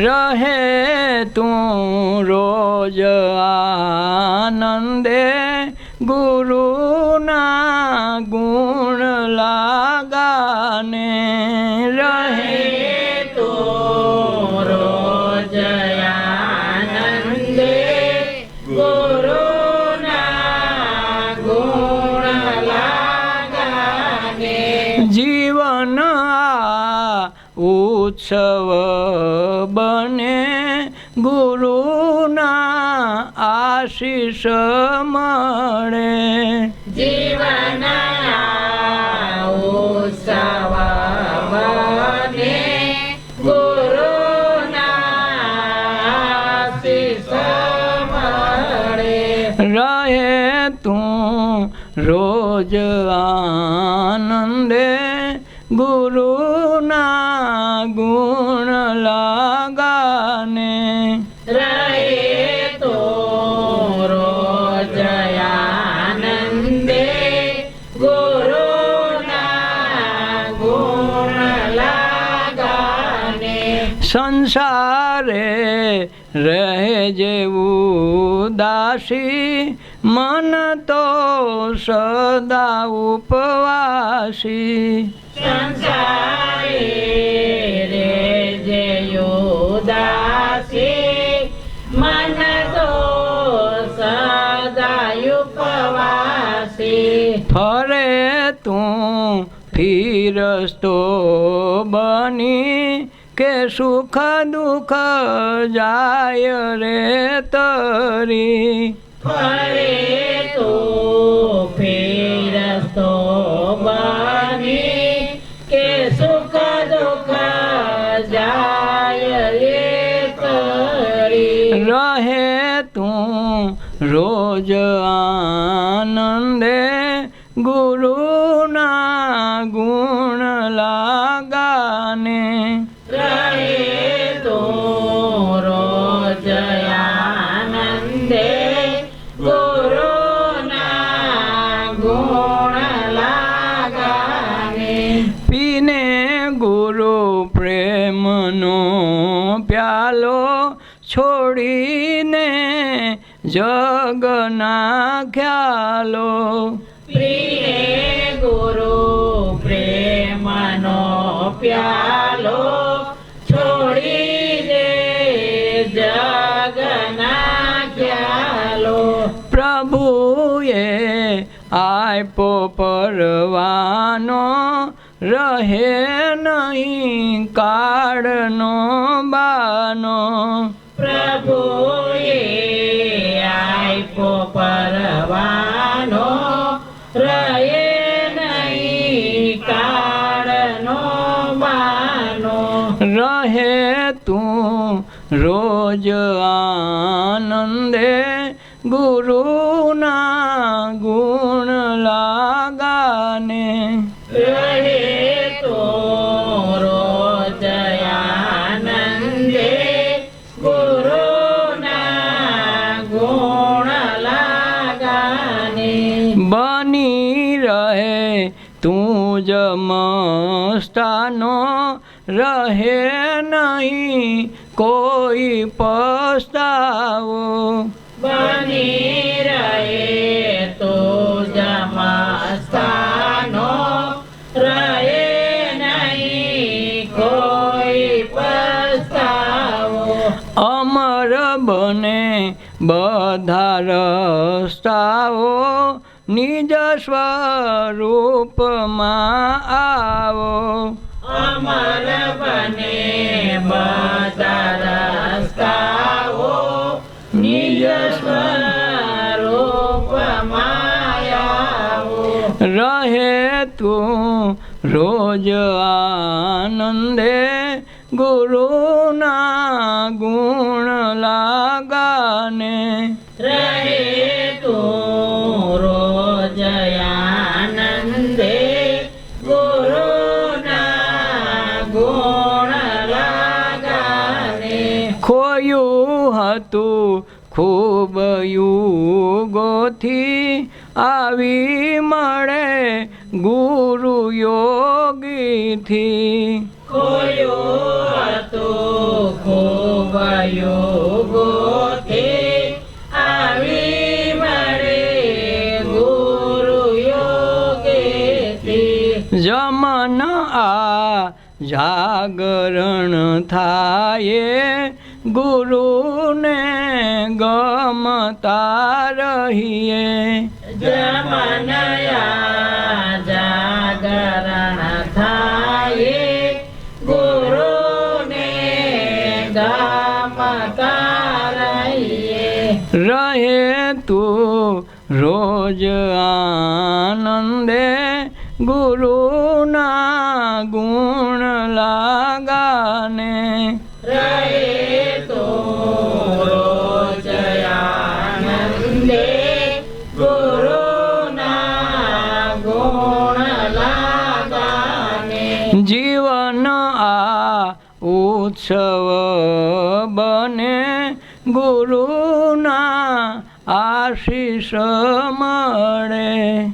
રહે તું રોજ આનંદે ગુરુના ગુણ ઉત્સવ બને ગુરુના આશીષ મળે. રહે તું રોજ આનંદે ગુરુના ગુણ લાગાને રહે તો રોજ આનંદે ગુરુના ગુણ લાગાને. સંસારે રહે જેવું દાસી. મન તો સદા ઉપવાસી. સંસારે રે મન તો સદાય ઉપવાસી. ફરે તું ફિરસ્તો બની કે સુખ દુઃખ જાય રે તરી. ફરે તો ફેરસ્તો બની કે સુખ દુઃખ જાય રે રહે તું રોજ આનંદે ગુરુના ગુણ લાગાને. રહે તો રોજ આનંદે છોડીને જગના ખ્યાલો ગુરુ પ્રેમનો પ્યાલો છોડી દે જગના ખ્યાલો પ્રભુએ આપો પરવાનો રહે નહીં કાળનો બાનો. પ્રભુએ આપ્યો પરવાનો. રહે નહીં કાળનો બાનો. રહે તું રોજ આનંદે ગુરુના ગુણ જ મસ્તાનો રહે નહીં કોઈ પસ્તાવો. બની રહે તો જમાસ્તાનો રહે નહીં કોઈ પસ્તાવો. અમર બને બધા રસ્તાઓ નિજ સ્વરૂપમાં આવો. અમર બને બધા નિજ સ્વરૂપમાયાઓ રહે તું રોજ આનંદે. ગુરુના ગુણ લાગાને. રહે ખોયું હતું ખૂબ યુગોથી આવી મળે ગુરુ યોગીથી. ખોયું જમન આ જાગરણ થાય ગુરુને ગમતા રહીએ. જમનયા જાગરણ થાય ગુરુને ગમતા રહીએ. રહે તું રોજ આનંદે. ગુરુના ગુણ આ ઉત્સવ બને ગુરુના આશીષ મળે.